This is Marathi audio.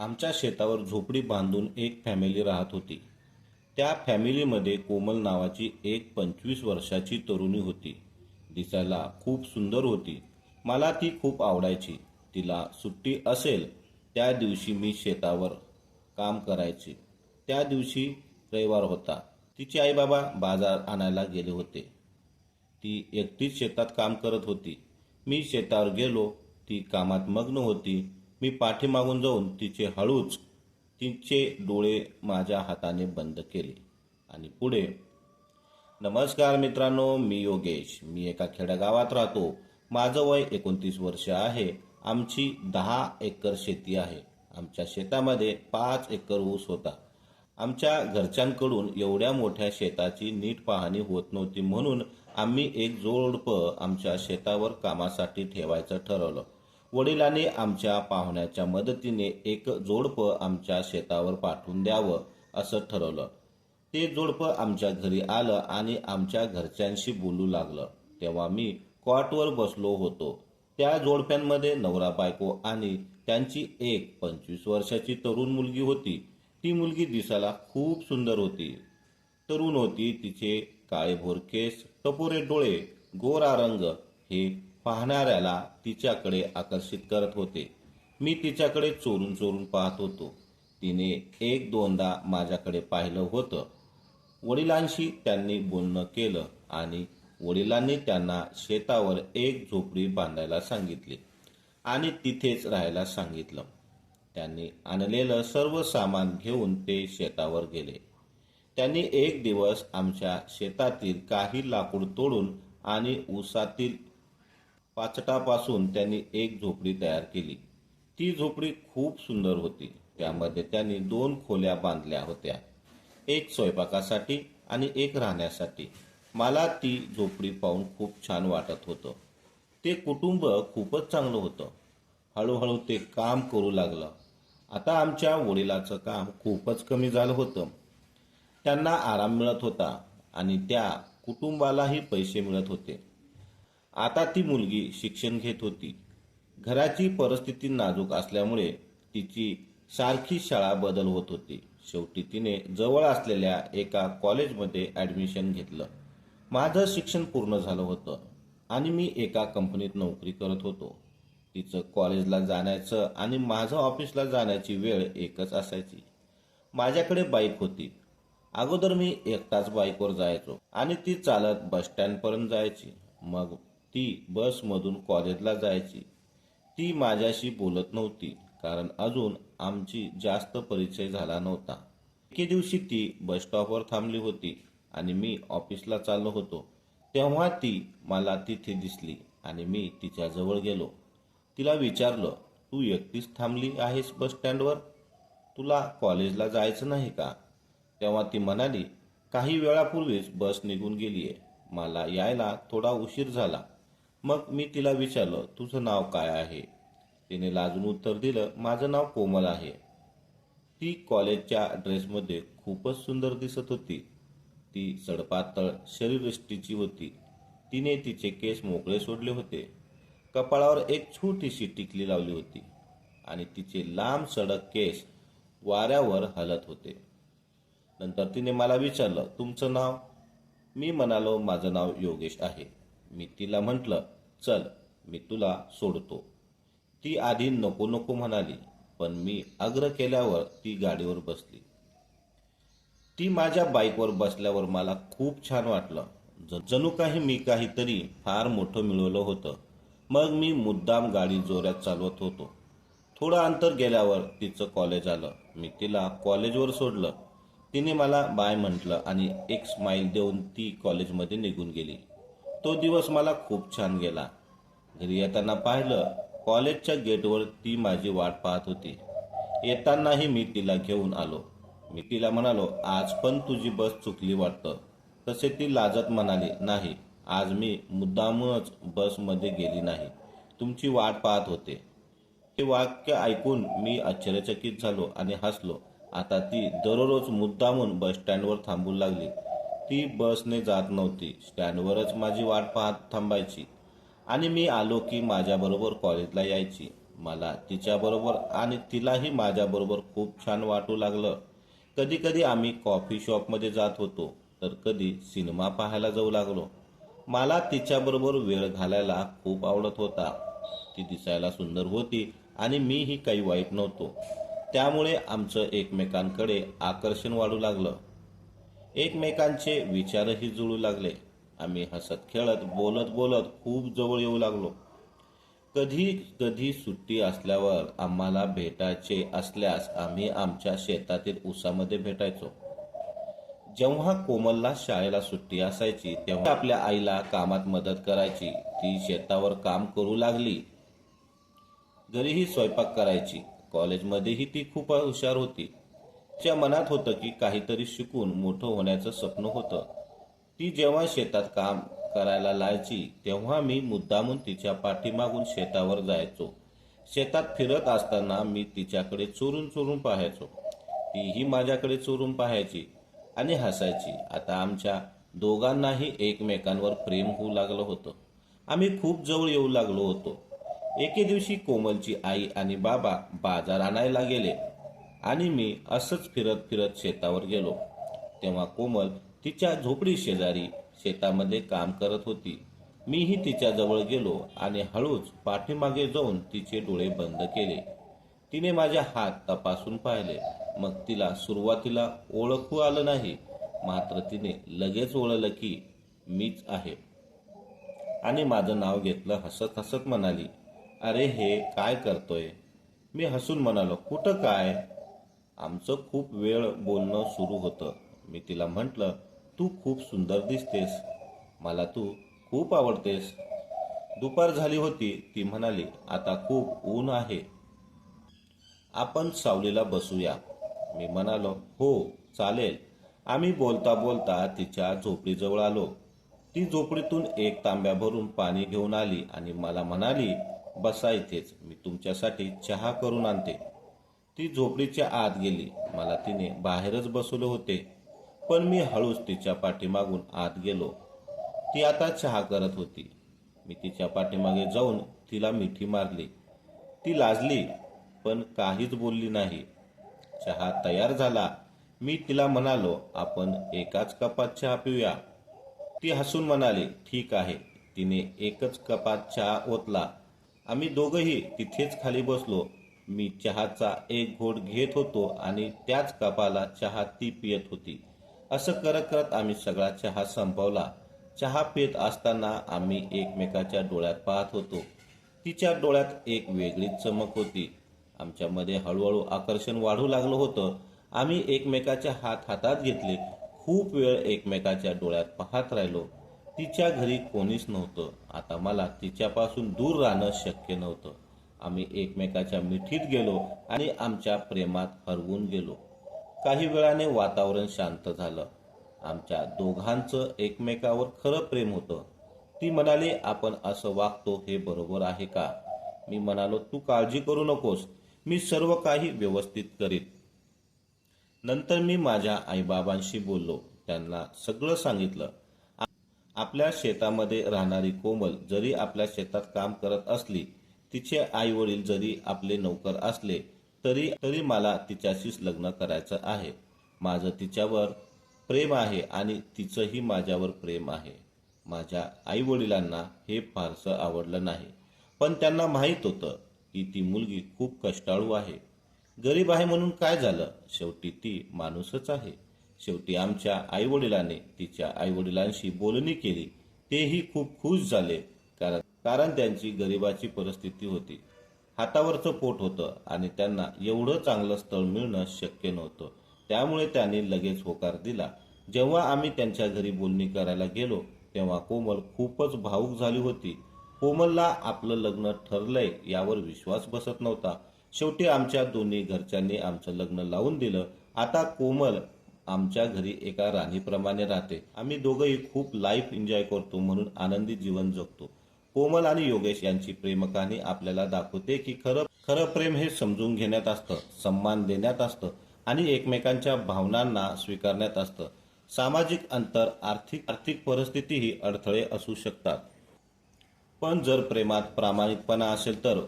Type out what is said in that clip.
आमच्या शेतावर झोपडी बांधून एक फॅमिली राहत होती. त्या फॅमिलीमध्ये कोमल नावाची एक पंचवीस वर्षाची तरुणी होती. दिसायला खूप सुंदर होती. मला ती खूप आवडायची. तिला सुट्टी असेल त्या दिवशी मी शेतावर काम करायचे. त्या दिवशी रविवार होता. तिचे आईबाबा बाजार आणायला गेले होते. ती एकटीच शेतात काम करत होती. मी शेतावर गेलो. ती कामात मग्न होती. मी पाठीमागून जाऊन तिचे हळूच तिचे डोळे माझ्या हाताने बंद केले. आणि पुढे नमस्कार मित्रांनो मी योगेश. मी एका खेडेगावात राहतो. माझं वय एकोणतीस वर्ष आहे. आमची दहा एकर शेती आहे. आमच्या शेतामध्ये पाच एकर ऊस होता. आमच्या घरच्यांकडून एवढ्या मोठ्या शेताची नीट पाहणी होत नव्हती म्हणून आम्ही एक जोडपं आमच्या शेतावर कामासाठी ठेवायचं ठरवलं. वडिलांनी आमच्या पाहुण्याच्या मदतीने एक जोडपं आमच्या शेतावर पाठवून द्यावं असं ठरवलं. ते जोडपं आमच्या घरी आलं आणि आमच्या घरच्यांशी बोलू लागलं. तेव्हा मी कॉटवर बसलो होतो. त्या जोडप्यांमध्ये नवरा बायको आणि त्यांची एक पंचवीस वर्षाची तरुण मुलगी होती. ती मुलगी दिसायला खूप सुंदर होती. तरुण होती तिचे काळेभोर केस टपोरे डोळे गोरा रंग हे पाहणाऱ्याला तिच्याकडे आकर्षित करत होते. मी तिच्याकडे चोरून चोरून पाहत होतो. तिने एक दोनदा माझ्याकडे पाहिलं होतं. वडिलांशी त्यांनी बोलणं केलं आणि वडिलांनी त्यांना शेतावर एक झोपडी बांधायला सांगितली आणि तिथेच राहायला सांगितलं. त्यांनी आणलेलं सर्व सामान घेऊन ते शेतावर गेले. त्यांनी एक दिवस आमच्या शेतातील काही लाकूड तोडून आणि ऊसातील पाचटापासून त्यांनी एक झोपडी तयार केली. ती झोपडी खूप सुंदर होती. त्यामध्ये त्यांनी दोन खोल्या बांधल्या होत्या. एक स्वयंपाकासाठी आणि एक राहण्यासाठी. मला ती झोपडी पाहून खूप छान वाटत होतं. ते कुटुंब खूपच चांगलं होतं. हळूहळू ते काम करू लागलं. आता आमच्या वडिलाचं काम खूपच कमी झालं होतं. त्यांना आराम मिळत होता आणि त्या कुटुंबालाही पैसे मिळत होते. आता ती मुलगी शिक्षण घेत होती. घराची परिस्थिती नाजूक असल्यामुळे तिची सारखी शाळा बदल होत होती. शेवटी तिने जवळ असलेल्या एका कॉलेजमध्ये ॲडमिशन घेतलं. माझं शिक्षण पूर्ण झालं होतं आणि मी एका कंपनीत नोकरी करत होतो. तिचं कॉलेजला जाण्याचं आणि माझं ऑफिसला जाण्याची वेळ एकच असायची. माझ्याकडे बाईक होती. अगोदर मी एकटाच बाईकवर जायचो आणि ती चालत बस स्टँडपर्यंत जायची. मग ती बसमधून कॉलेजला जायची. ती माझ्याशी बोलत नव्हती कारण अजून आमची जास्त परिचय झाला नव्हता. एके दिवशी ती बस स्टॉपवर थांबली होती आणि मी ऑफिसला चाललो होतो. तेव्हा ती मला तिथे दिसली आणि मी तिच्याजवळ गेलो. तिला विचारलं तू एकटीच थांबली आहेस बस स्टँडवर? तुला कॉलेजला जायचं नाही का? तेव्हा ती म्हणाली काही वेळापूर्वीच बस निघून गेली आहे मला यायला थोडा उशीर झाला. मग मी तिला विचारलं तुझं नाव काय आहे? तिने लाजून उत्तर दिलं माझं नाव कोमल आहे. ती कॉलेजच्या ड्रेसमध्ये खूपच सुंदर दिसत होती. ती सडपातळ शरीरष्टीची होती. तिने तिचे केस मोकळे सोडले होते. कपाळावर एक छोटीशी टिकली लावली होती आणि तिचे लांब सडक केस वाऱ्यावर हलत होते. नंतर तिने मला विचारलं तुमचं नाव? मी म्हणालो माझं नाव योगेश आहे. मी तिला म्हटलं चल मी तुला सोडतो. ती आधी नको नको म्हणाली पण मी आग्रह केल्यावर ती गाडीवर बसली. ती माझ्या बाईकवर बसल्यावर मला खूप छान वाटलं. ज- जणू काही मी काहीतरी फार मोठं मिळवलं होतं. मग मी मुद्दाम गाडी जोरात चालवत होतो. थोडं अंतर गेल्यावर तिचं कॉलेज आलं. मी तिला कॉलेजवर सोडलं. तिने मला बाय म्हटलं आणि एक स्माईल देऊन ती कॉलेजमध्ये निघून गेली. तो दिवस मला खूप छान गेला. घरी येताना पाहिलं कॉलेजच्या गेटवर ती माझी वाट पाहत होती. येतानाही मी तिला घेऊन आलो. मी तिला म्हणालो आज पण तुझी बस चुकली वाटतं. तसे ती लाजत म्हणाली नाही आज मी मुद्दामच बसमध्ये गेली नाही. तुमची वाट पाहत होते. हे वाक्य ऐकून मी आश्चर्यचकित झालो आणि हसलो. आता ती दररोज मुद्दामून बस स्टँडवर थांबू लागली. ती बसने जात नव्हती. स्टँडवरच माझी वाट पाहत थांबायची. आणि मी आलो की माझ्याबरोबर कॉलेजला यायची. मला तिच्याबरोबर आणि तिलाही माझ्याबरोबर खूप छान वाटू लागलं. कधी कधी आम्ही कॉफी शॉपमध्ये जात होतो तर कधी सिनेमा पाहायला जाऊ लागलो. मला तिच्याबरोबर वेळ घालायला खूप आवडत होता. ती दिसायला सुंदर होती आणि मीही काही वाईट नव्हतो. त्यामुळे आमचं एकमेकांकडे आकर्षण वाढू लागलं. एकमेकांचे विचारही जुळू लागले. आम्ही हसत खेळत बोलत बोलत खूप जवळ येऊ लागलो. कधी कधी सुट्टी असल्यावर आम्हाला भेटायचे असल्यास आम्ही आमच्या शेतातील उसामध्ये भेटायचो. जेव्हा कोमलला शाळेला सुट्टी असायची तेव्हा आपल्या आईला कामात मदत करायची. ती शेतावर काम करू लागली. घरीही स्वयंपाक करायची. कॉलेजमध्येही ती खूप हुशार होती. तिच्या मनात होतं की काहीतरी शिकून मोठं होण्याचं स्वप्न होतं. ती जेव्हा शेतात काम करायला लायची तेव्हा मी मुद्दामून तिच्या पाठीमागून शेतावर जायचो. शेतात फिरत असताना मी तिच्याकडे चोरून चोरून पाहायचो. तीही माझ्याकडे चोरून पाहायची आणि हसायची. आता आमच्या दोघांनाही एकमेकांवर प्रेम होऊ लागलं होतं. आम्ही खूप जवळ येऊ लागलो होतो. एके दिवशी कोमलची आई आणि बाबा बाजार आणायला गेले. आणि मी असंच फिरत फिरत शेतावर गेलो. तेव्हा कोमल तिच्या झोपडी शेजारी शेतामध्ये काम करत होती. मीही तिच्या जवळ गेलो आणि हळूच पाठीमागे जाऊन तिचे डोळे बंद केले. तिने माझे हात तपासून पाहिले. मग तिला सुरुवातीला ओळखू आलं नाही. मात्र तिने लगेच ओळखलं की मीच आहे. आणि माझं नाव घेतलं हसत हसत म्हणाली अरे हे काय करतोय? मी हसून म्हणालो कुठं काय? आमचं खूप वेळ बोलणं सुरू होतं. मी तिला म्हटलं तू खूप सुंदर दिसतेस. मला तू खूप आवडतेस. दुपार झाली होती. ती म्हणाली आता खूप ऊन आहे. आपण सावलीला बसूया. मी म्हणालो हो चालेल. आम्ही बोलता बोलता तिच्या झोपडीजवळ आलो. ती झोपडीतून एक तांब्या भरून पाणी घेऊन आली आणि मला म्हणाली बसा इथेच. मी तुमच्यासाठी चहा करून आणते. ती झोपडीच्या आत गेली. मला तिने बाहेरच बसवले होते पण मी हळूच तिच्या पाठीमागून आत गेलो. ती आता चहा करत होती. मी तिच्या पाठीमागे जाऊन तिला मिठी मारली. ती लाजली पण काहीच बोलली नाही. चहा तयार झाला. मी तिला म्हणालो आपण एकाच कपात चहा पिऊया. ती हसून म्हणाली ठीक आहे. तिने एकच कपात चहा ओतला. आम्ही दोघंही तिथेच खाली बसलो. मी चहाचा एक घोट घेत होतो आणि त्याच कपाला चहा ती पियत होती. असं करत करत आम्ही सगळा चहा संपवला. चहा पित असताना आम्ही एकमेकाच्या डोळ्यात पाहत होतो. तिच्या डोळ्यात एक वेगळीच चमक होती. आमच्यामध्ये हळूहळू आकर्षण वाढू लागलं होतं. आम्ही एकमेकाच्या हात हातात घेतले. खूप वेळ एकमेकाच्या डोळ्यात पाहत राहिलो. तिच्या घरी कोणीच नव्हतं. आता मला तिच्यापासून दूर राहणं शक्य नव्हतं. आम्ही एकमेकाच्या मिठीत गेलो आणि आमच्या प्रेमात हरवून गेलो. काही वेळाने वातावरण शांत झालं. आमच्या दोघांचं एकमेकावर खरं प्रेम होतं. ती म्हणाली आपण असं वागतो हे बरोबर आहे का? मी म्हणालो तू काळजी करू नकोस. मी सर्व काही व्यवस्थित करीत. नंतर मी माझ्या आईबाबांशी बोललो. त्यांना सगळं सांगितलं. आपल्या शेतामध्ये राहणारी कोमल जरी आपल्या शेतात काम करत असली तिचे आई वडील जरी आपले नौकर असले तरी तरी मला तिच्याशीच लग्न करायचं आहे. माझं तिच्यावर प्रेम आहे आणि तिचंही माझ्यावर प्रेम आहे. माझ्या आई वडिलांना हे फारसं आवडलं नाही. पण त्यांना माहीत होतं की ती मुलगी खूप कष्टाळू आहे. गरीब आहे म्हणून काय झालं? शेवटी ती माणूसच आहे. शेवटी आमच्या आईवडिलाने तिच्या आईवडिलांशी बोलणी केली. तेही खूप खुश झाले. कारण त्यांची गरिबाची परिस्थिती होती. हातावरचं पोट होतं आणि त्यांना एवढं चांगलं स्थळ मिळणं शक्य नव्हतं. त्यामुळे त्यांनी लगेच होकार दिला. जेव्हा आम्ही त्यांच्या घरी बोलणी करायला गेलो तेव्हा कोमल खूपच भावूक झाली होती. कोमलला आपलं लग्न ठरलंय यावर विश्वास बसत नव्हता. शेवटी आमच्या दोन्ही घरच्यांनी आमचं लग्न लावून दिलं. आता कोमल आमच्या घरी एका राणीप्रमाणे राहते. आम्ही दोघंही खूप लाईफ एन्जॉय करतो म्हणून आनंदी जीवन जगतो. कोमल आणि योगेश यांची प्रेमकहाणी आपल्याला दाखवते की खरं खरं प्रेम हे समजून घेण्यात असतं सन्मान देण्यात असतं आणि एकमेकांच्या भावनांना स्वीकारण्यात असतं. सामाजिक अंतर आर्थिक आर्थिक परिस्थितीही अडथळे असू शकतात. पण जर प्रेमात प्रामाणिकपणा असेल तर